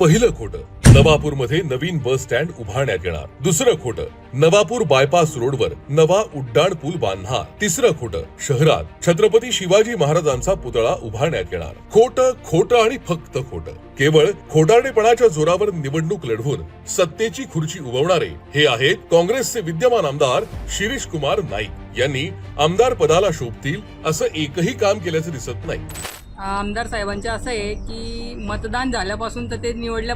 पहिलं खोटं नवापूरमध्ये नवीन bus stand उभारण्यात येणार. दुसरं खोटं नवापूर बायपास रोडवर नवा उड्डाण पूल बांधणार. तिसरं खोटं शहरात छत्रपती शिवाजी महाराजांचा पुतळा उभारण्यात येणार. खोटं खोटं आणि फक्त खोटं. केवळ खोटारडेपणाच्या जोरावर निवडणूक लढवून सत्तेची खुर्ची उभवणारे हे आहेत काँग्रेसचे विद्यमान आमदार शिरीष कुमार नाईक. यांनी आमदार पदाला शोभतील असं एकही काम केल्याचं दिसत नाही. आमदार साहेबांचे असं आहे की मतदान झाल्यापासून तर ते निवडल्या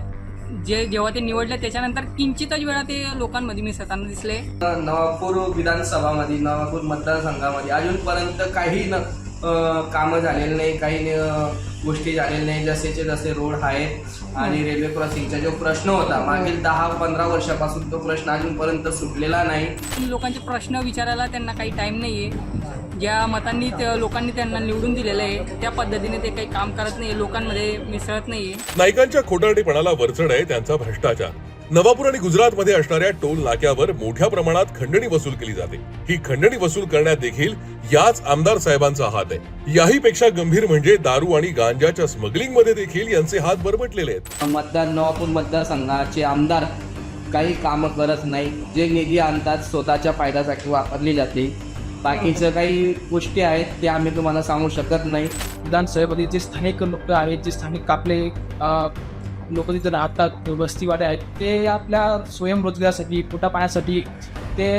जे जेव्हा ते निवडले त्याच्यानंतर किंचितच वेळा ते लोकांमध्ये मिसळताना दिसले. नवापूर विधानसभामध्ये नवापूर मतदारसंघामध्ये अजूनपर्यंत काही न कामं झालेली नाही काही गोष्टी झालेल्या नाही. जसेचे जसे रोड आहेत आणि रेल्वे क्रॉसिंगचा जो प्रश्न होता मागील दहा पंधरा वर्षापासून तो प्रश्न अजूनपर्यंत सुटलेला नाही. लोकांचे प्रश्न विचारायला त्यांना काही टाईम नाही आहे ज्या मतांनी त्या लोकांनी त्यांना निवडून दिलेलं आहे त्या पद्धतीने ते काही काम करत नाही लोकांमध्ये मिसळत नाही आहे नाईकांच्या खोटारडेपणाला वरचढ आहे त्यांचा भ्रष्टाचार. नवापूर आणि गुजरातमध्ये असणाऱ्या टोल नाक्यावर मोठ्या प्रमाणात खंडणी वसूल केली जाते. ही खंडणी वसूल करण्यात देखील याच आमदार साहेबांचा हात आहे. याही पेक्षा गंभीर म्हणजे दारू आणि गांजाच्या स्मगलिंगमध्ये देखील यांचे हात बरबटलेले आहेत. मतदार नवापूर मतदारसंघाचे आमदार काही कामं करत नाही जे निधी आणतात स्वतःच्या फायद्यासाठी वापरली जाते बाकीचं काही गोष्टी आहेत ते आम्ही तुम्हाला सांगू शकत नाही. विधानसभेमध्ये जे स्थानिक लोक आहेत जे स्थानिक आपले लोक तिथे राहतात वस्तीवाडे आहेत. ते आपल्या स्वयंरोजगारासाठी पोटा पाण्यासाठी ते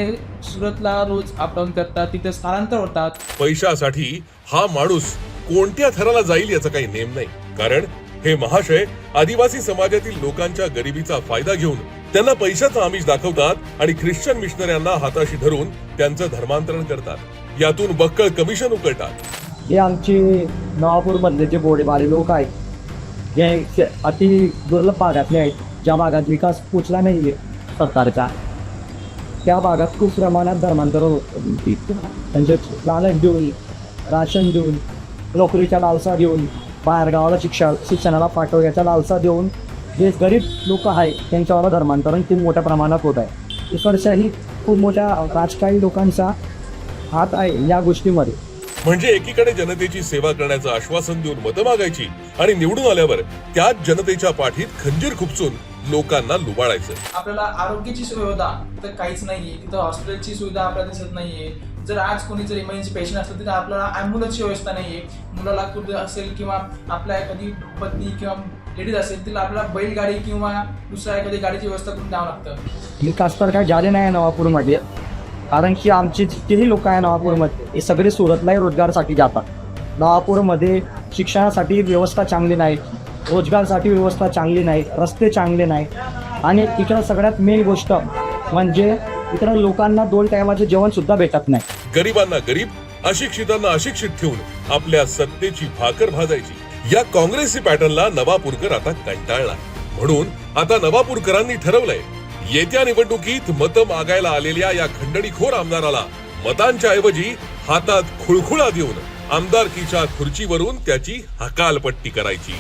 सुरतला रोज अपडाऊन करतात तिथे स्थलांतर होतात. पैशासाठी हा माणूस कोणत्या थराला जाईल याचा काही नेम नाही. कारण हे महाशय आदिवासी समाजातील लोकांच्या गरिबीचा फायदा घेऊन त्यांना पैशाचा आमिष दाखवतात आणि ख्रिश्चन मिशनऱ्यांना हाताशी धरून त्यांचं धर्मांतरण करतात. यातून बक्कळ कमिशन उकळतात. हे आमचे नवापूरमधले जे बोडेबारे लोक आहेत हे अति दुर्लभ भागातले आहेत ज्या भागात विकास पोचला नाही आहे सरकारचा त्या भागात खूप प्रमाणात धर्मांतर होतं त्यांचे म्हणजे लालच देऊन राशन देऊन नोकरीच्या लालसा देऊन बाहेरगावाला शिक्षा शिक्षणाला पाठवण्याचा लालसा देऊन जे गरीब लोक आहे त्यांच्यावर धर्मांतरण खूप मोठ्या प्रमाणात होत आहे. इकडच्याही खूप मोठ्या राजकारणी लोकांचा हात आहे या गोष्टीमध्ये. म्हणजे एकीकडे जनतेची सेवा करण्याचं आश्वासन देऊन मतं मागायची आणि निवडून आल्यावर त्याच जनतेच्या पाठीत खंजीर खुपसून लोकांना लुबाडायचं. आपल्याला आरोग्याची सुविधा तर काहीच नाहीये. तिथं हॉस्पिटलची सुविधा आपल्याला दिसत नाहीये. जर आज कोणी जर इमर्जन्सी पेशंट असलं तिथं आपल्याला ॲम्ब्युलन्सची व्यवस्था नाहीये. मुलाला कुठे असेल किंवा आपल्या एखादी पत्नी किंवा लेडीज असेल तिला आपल्याला बैलगाडी किंवा दुसऱ्या एखादी गाडीची व्यवस्था करून द्यावं लागतं. विकास तर काय झाले नाही नवापूरमध्ये. कारण की आमचे जितकेही लोक आहे नवापूरमध्ये हे सगळे सुरतलाही रोजगारासाठी जातात. नवापूरमध्ये शिक्षणासाठी व्यवस्था चांगली नाही रोजगारसाठी व्यवस्था चांगली नाही रस्ते चांगले नाही. आणि इकडं सगळ्यात मेन गोष्ट म्हणजे इकडं लोकांना दोन टायमाचे जेवणसुद्धा भेटत नाही. गरिबांना गरीब अशिक्षितांना अशिक्षित ठेवून आपल्या सत्तेची भाकर भाजायची. या काँग्रेसी पॅटर्नला नवापूरकर आता कंटाळला म्हणून आता नवापूरकरांनी ठरवलंय येत्या निवडणुकीत मतं मागायला आलेल्या या खंडणीखोर आमदाराला मतांच्या ऐवजी हातात खुळखुळा देऊन आमदारकीच्या खुर्चीवरून त्याची हकालपट्टी करायची.